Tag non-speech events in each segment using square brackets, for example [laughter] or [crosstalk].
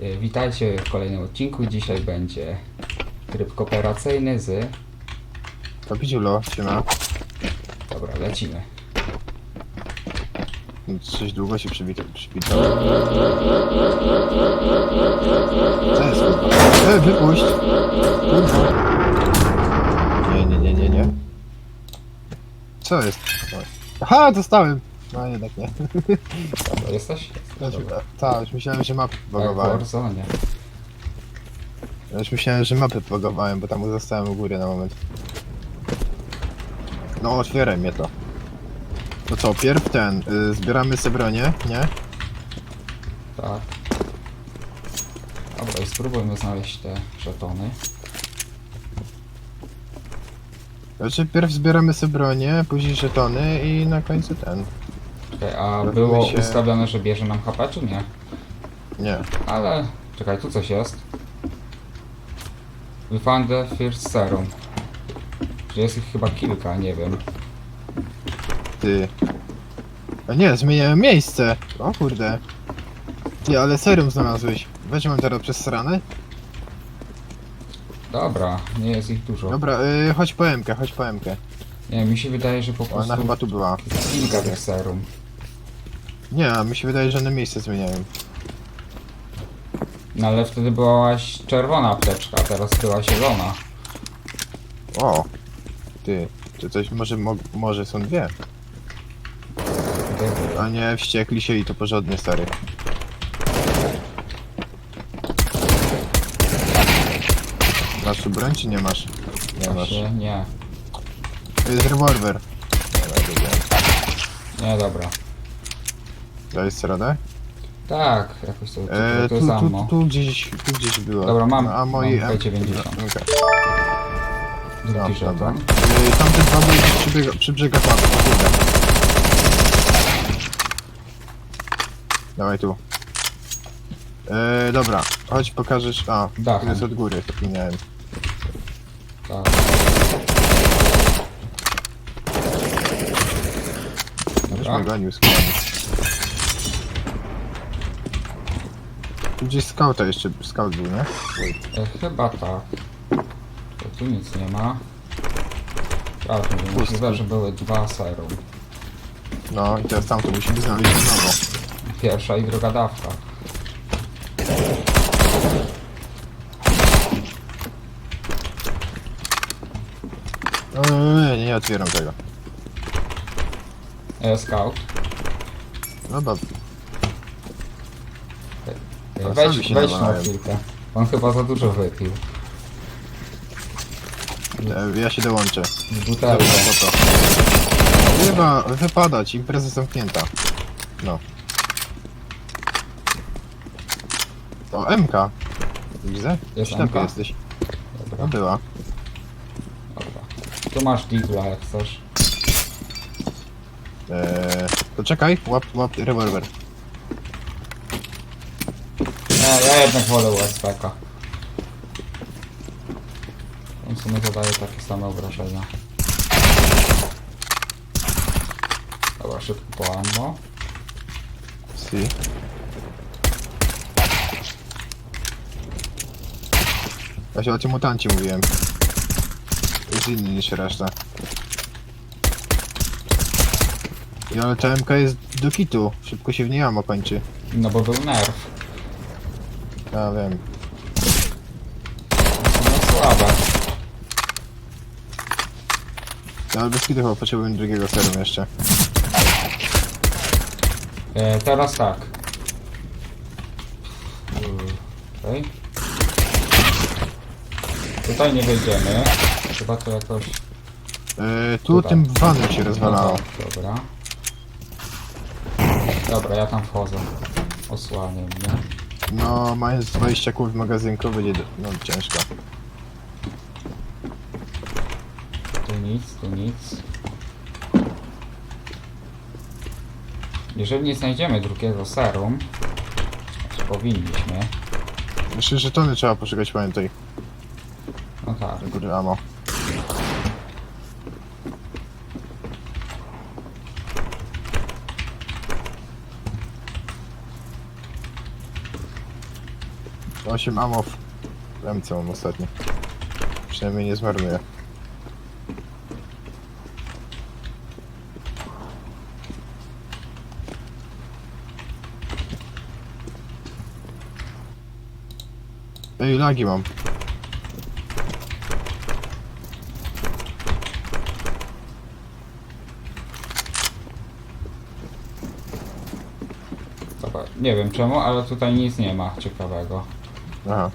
Y, Witajcie w kolejnym odcinku. Dzisiaj będzie tryb kooperacyjny z... To Piciulo, siema. Dobra, lecimy. Coś długo się przybito, przybito. Co jest? E, wypuść! Kurwa. Nie, nie, nie, nie, nie. Co jest? Aha, dostałem! No jednak nie. Dobra, jesteś? Już, Dobra. tak, już myślałem, że mapy Tak, w bugowałem. Warzone. Już myślałem, że mapy bugowałem, bo tam zostałem u góry na moment. No, otwieraj mnie to. To co, pierw ten, y, zbieramy sobie bronię, nie? Tak. Dobra, i spróbujmy znaleźć te żetony. Znaczy, pierw zbieramy sobie bronię, później żetony i na końcu ten. Czekaj, a było się- ustawione, że bierze nam HP, czy nie? Nie. Ale... Czekaj, tu coś jest. We found the first serum. Że jest ich chyba kilka, nie wiem. Ty. A nie, zmieniałem miejsce. O kurde. Ty, ale serum znalazłeś. Weź mam teraz przez stronę. Dobra, nie jest ich dużo. Dobra, y, chodź po MK, chodź po MK. Nie, mi się wydaje, że po Ona prostu chyba tu była. kilka tych serum. Nie, a mi się wydaje, że one miejsce zmieniają. No ale wtedy byłaś czerwona apteczka, a teraz była zielona. O. Ty. To coś, może, mo, może są dwie. Tutaj- A nie, wściekli się i to porządnie, stary. Masz tu broń, czy nie masz? Nie masz. Właśnie nie. To jest rewolwer. Dobra, dobra. Nie, dobra. Dajesz radę? Tak, jakoś to, to, E, to tu, jest tu, ammo. tu, gdzieś, tu gdzieś było. Dobra, mam- a mam P90. Okay. Drugi żeton. dobra. E, tamten były gdzieś przy, biega, przy brzegach mapy. o kurde. Dawaj tu. E, dobra, chodź pokażesz. A, Dachem. tu jest od góry, zapomniałem. Tak. Już Dobra. mnie gonił skłonił. Tu gdzieś skauta jeszcze, scout był, nie? E, chyba tak. To tu nic nie ma. A, to Pustki. możliwe, że były dwa serum. No i teraz tamto musimy znaleźć znowu. Pierwsza i druga dawka. No, nie, nie otwieram tego. E, scout. Dobra, Się wejdź na chwilkę. On chyba za dużo wypił. e, ja się dołączę. Z Dobra, butelką. po to. Chyba wypadać, impreza zamknięta. No. O, MK. Widzę? Jest Ślepy MK? jesteś. No Dobra, była. dobra. Tu masz digla jak chcesz. Eee, to czekaj, łap, łap rewolwer. Nie, ja jednak wolę USPK. On w sumie zadaje takie same obrażenia. Dobra, szybko po ammo. Si. Właśnie o tym mutancie mówiłem. Jest inny niż reszta. I ale ta MK jest do hitu. Szybko się w niej amo kończy. No bo był nerw. Ja wiem. No słabe. Ale bez hitu chyba potrzebuję drugiego serum jeszcze. E, teraz tak. Okej. Tutaj nie wejdziemy. Chyba to jakoś... Eee, tu Tutaj. tym vanem się rozwalało. No dobra. Dobra, ja tam wchodzę. Osłaniam, nie? No, mając 20 kul w magazynku będzie no, ciężko. Tu nic, tu nic. Jeżeli nie znajdziemy drugiego serum, znaczy powinniśmy, Jeszcze żetony trzeba poszukać, pamiętaj. no tak, Do góry amo. 8 amów. Wiem co mam ostatnio. Przynajmniej nie zmarnuję. Ej, lagi mam. Nie wiem czemu, ale tutaj nic nie ma ciekawego. Aha.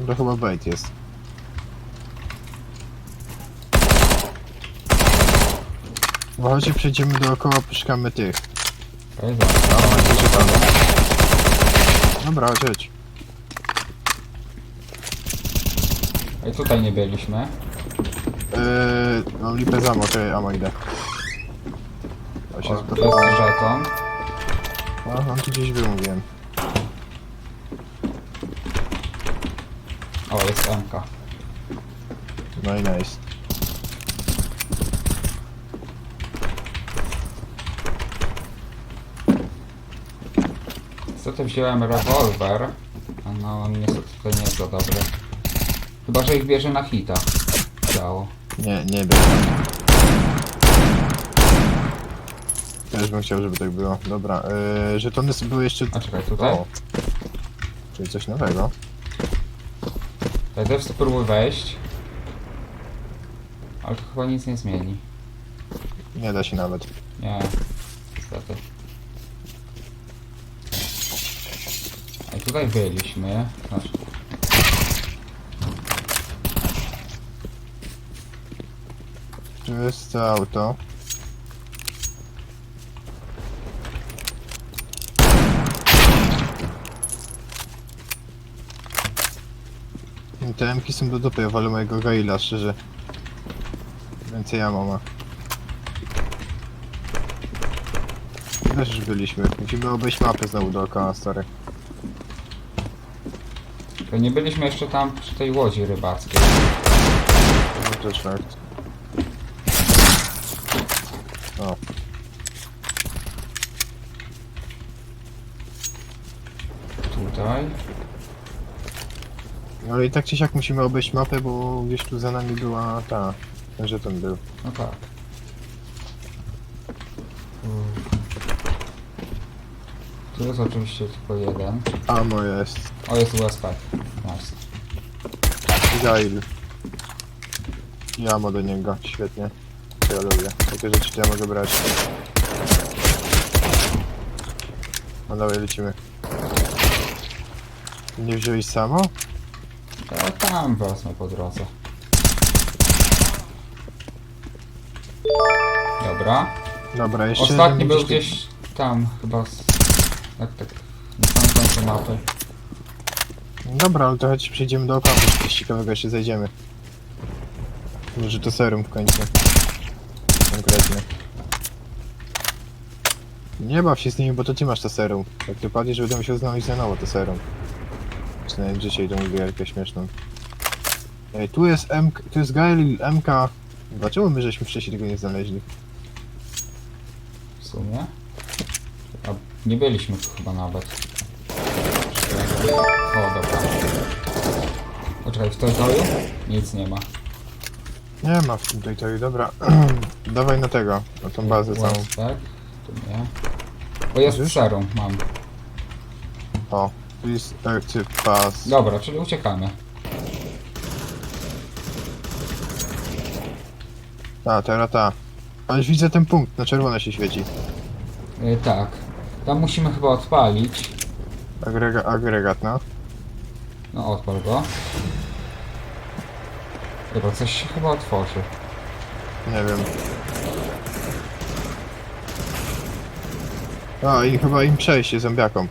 No to chyba bait jest. No chodźcie, przejdziemy dookoła, poszukamy tych. To jest. No, chodźcie, czekamy. Dobra, chodź, chodź. I tutaj nie byliśmy. Eee, mam lipę za okej, okay, idę. To O, się tu jest zbudowałem. żeton. Aha, on tu gdzieś był, mówiłem. O, jest MK. No i nice. Niestety wziąłem rewolwer, a no on niestety tutaj nie jest za dobry. Chyba, że ich bierze na hita. Działo. Nie, nie wiem. Też bym chciał, żeby tak było. Dobra, eee, żetony były jeszcze... A czekaj, tutaj? O. Czyli coś nowego. Tutaj też spróbuj wejść. Ale to chyba nic nie zmieni. Nie da się nawet. Nie, niestety. A i tutaj byliśmy. Znaczy, Tu jest to auto. Te MK są do dupy, ja wolę mojego Gaila, szczerze. Więcej ja mama. Też już byliśmy. Musimy obejść mapę znowu dookoła, stary. to nie byliśmy jeszcze tam przy tej łodzi rybackiej. No też fakt. O, Tutaj. No ale i tak czy siak musimy obejść mapę, bo gdzieś tu za nami była ta... Ten żeton był. No tak. Tu jest oczywiście tylko jeden. Amo jest. O, jest USP. Nice. Gail. I amo do niego, świetnie. To ja lubię. Takie rzeczy to ja mogę brać. No dawaj, lecimy. Nie wziąłeś samo? Tam wezmę po drodze. Dobra. Dobra, jeszcze Ostatni jeden był gdzieś tam chyba z... Tak, tak. Na samym końcu mapy. Dobra, ale to chodź przejdziemy dookoła, może coś ciekawego jeszcze zajdziemy. Może to serum w końcu. Konkretnie. Nie baw się z nimi, bo to ty masz to serum. Jak ty padniesz, będę musiał znaleźć za nowo to serum. Przynajmniej dzisiaj to mówię jakąś śmieszną. Ej, tu jest MK, tu jest Gail MK. Dlaczego my żeśmy wcześniej tego nie znaleźli? W sumie. A nie byliśmy tu chyba nawet. O, dobra. Poczekaj, w Toytoju? Nic nie ma. Nie ma w tym tutaj, dobra. [clears throat] Dawaj na tego, na tą bazę całą. Tak? Tu nie. O, jest Widzisz? serum, mam. O, tu jest active pass. Dobra, czyli uciekamy. A, teraz ta. Ale już widzę ten punkt, na czerwono się świeci. Y, tak. Tam musimy chyba odpalić. Agrega, agregat, no. No, odpal go. Dobra, coś się chyba otworzy. Nie wiem. A, i chyba im przejście zombiakom.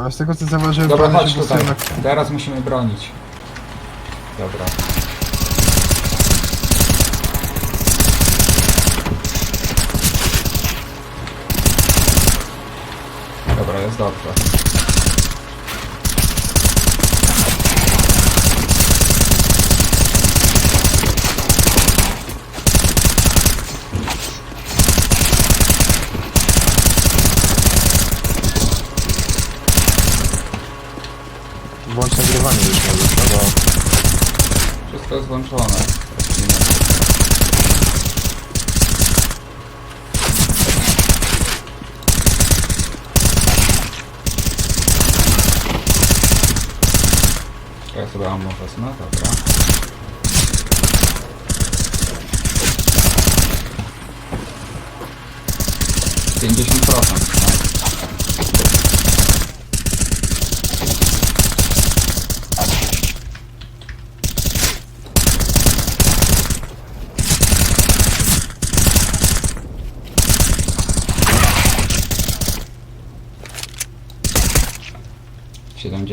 Ale z tego co zauważyłem, Dobra, one chodź się tutaj. na- Teraz musimy bronić. Dobra. Dobra, jest dobrze. takılmış olanlar. Burası ben kafasına tabii. Senin geçin kurasın.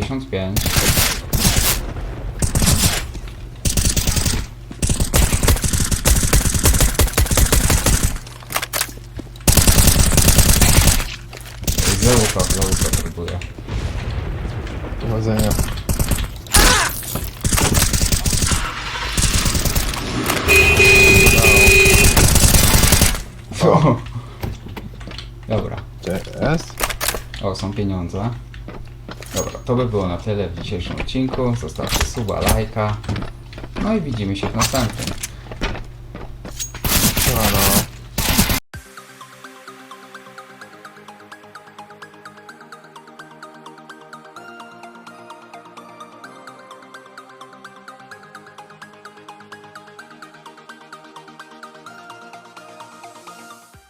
75. Zeuka, zeuka próbuję. Prowadzenia. O. Dobra. Jest? O, są pieniądze. To by było na tyle w dzisiejszym odcinku. Zostawcie suba, lajka. No i widzimy się w następnym.